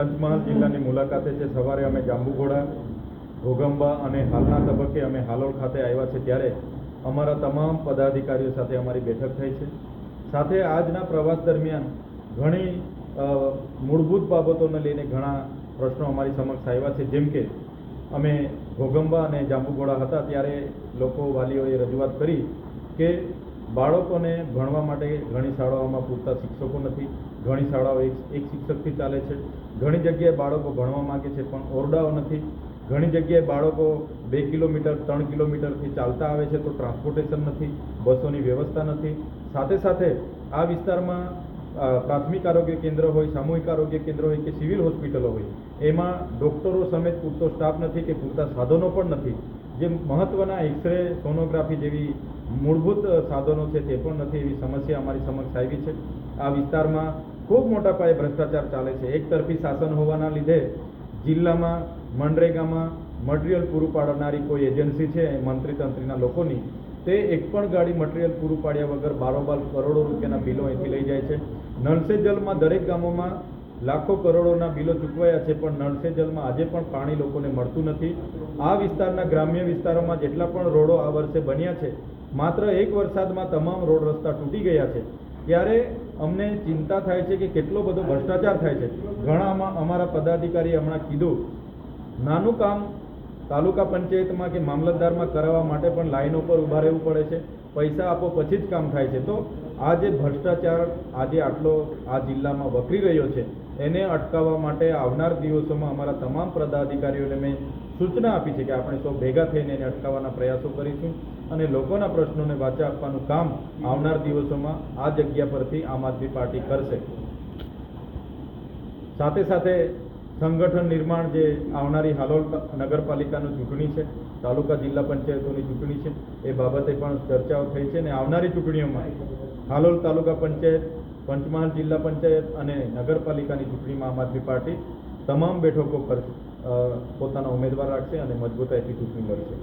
પંચમહાલ જિલ્લાની મુલાકાતે છે. સવારે અમે જાંબુઘોડા ઘોગંબા અને હાલના તબક્કે અમે હાલોલ ખાતે આવ્યા છે ત્યારે અમારા તમામ પદાધિકારીઓ સાથે અમારી બેઠક થઈ છે. સાથે આજના પ્રવાસ દરમિયાન ઘણી મૂળભૂત બાબતોને લઈને ઘણા પ્રશ્નો અમારી સમક્ષ આવ્યા છે. જેમ કે અમે ઘોગંબા અને જાંબુઘોડા હતા ત્યારે લોકો વાલીઓએ રજૂઆત કરી કે બાળકોને ભણવા માટે ઘણી શાળાઓમાં પૂરતા શિક્ષકો નથી. ઘણી શાળાઓ એક એક શિક્ષકથી ચાલે છે. ઘણી જગ્યાએ બાળકો ભણવા માગે છે, પણ ઓરડાઓ નથી. ઘણી જગ્યાએ બાળકો બે કિલોમીટર, ત્રણ કિલોમીટરથી ચાલતા આવે છે તો ટ્રાન્સપોર્ટેશન નથી, બસોની વ્યવસ્થા નથી. સાથે સાથે આ વિસ્તારમાં પ્રાથમિક આરોગ્ય કેન્દ્ર હોય, સામૂહિક આરોગ્ય કેન્દ્ર હોય કે સિવિલ હોસ્પિટલો હોય, એમાં ડૉક્ટરો સમેત પૂરતો સ્ટાફ નથી કે પૂરતા સાધનો પણ નથી. જે મહત્ત્વના એક્સરે સોનોગ્રાફી જેવી મૂળભૂત સાધનો છે તે પણ નથી એવી સમસ્યા અમારી સમક્ષ આવી છે. આ વિસ્તારમાં ખૂબ મોટા પાયે ભ્રષ્ટાચાર ચાલે છે. એક તરફી શાસન હોવાના લીધે જિલ્લામાં, મનરેગામાં મટીરિયલ પૂરું પાડનારી કોઈ એજન્સી છે મંત્રી તંત્રીના લોકોની, તે એક પણ ગાડી મટીરિયલ પૂરું પાડ્યા વગર બારોબાર કરોડો રૂપિયાના બિલો અહીંથી લઈ જાય છે. નળ જલમાં દરેક ગામોમાં લાખો કરોડોના બિલો ચૂકવાયા છે, પણ નળસે જલમાં આજે પણ પાણી લોકોને મળતું નથી. આ વિસ્તારના ગ્રામ્ય વિસ્તારોમાં જેટલા પણ રોડો આ વર્ષે બન્યા છે, માત્ર એક વરસાદમાં તમામ રોડ રસ્તા તૂટી ગયા છે. ત્યારે અમને ચિંતા થાય છે કે કેટલો બધો ભ્રષ્ટાચાર થાય છે. ઘણામાં અમારા પદાધિકારીએ હમણાં કીધું, નાનું કામ તાલુકા પંચાયતમાં કે મામલતદારમાં કરાવવા માટે પણ લાઈનો પર ઊભા રહેવું પડે છે. પૈસા આપો પછી જ કામ થાય છે. તો આ જે ભ્રષ્ટાચાર આજે આટલો આ જિલ્લામાં વકરી રહ્યો છે, એને અટકાવવા માટે આવનાર દિવસોમાં અમારા તમામ પદાધિકારીઓને મેં સૂચના આપી છે કે આપણે સૌ ભેગા થઈને એને અટકાવવાના પ્રયાસો કરીશું અને લોકોના પ્રશ્નોને વાચા આપવાનું કામ આવનાર દિવસોમાં આ જગ્યા પરથી આમ આદમી પાર્ટી કરશે. સાથે સાથે સંગઠન નિર્માણ જે આવનારી હાલોલ નગરપાલિકાનું ચૂંટણી છે, તાલુકા જિલ્લા પંચાયતોની ચૂંટણી છે, એ બાબતે પણ ચર્ચાઓ થઈ છે અને આવનારી ચૂંટણીઓમાં હાલોલ તાલુકા પંચાયત, પંચમહાલ જિલ્લા પંચાયત અને નગરપાલિકાની ચૂંટણીમાં આમ આદમી પાર્ટી તમામ બેઠકો પર પોતાના ઉમેદવાર રાખશે અને મજબૂતાઈથી ચૂંટણી લડશે.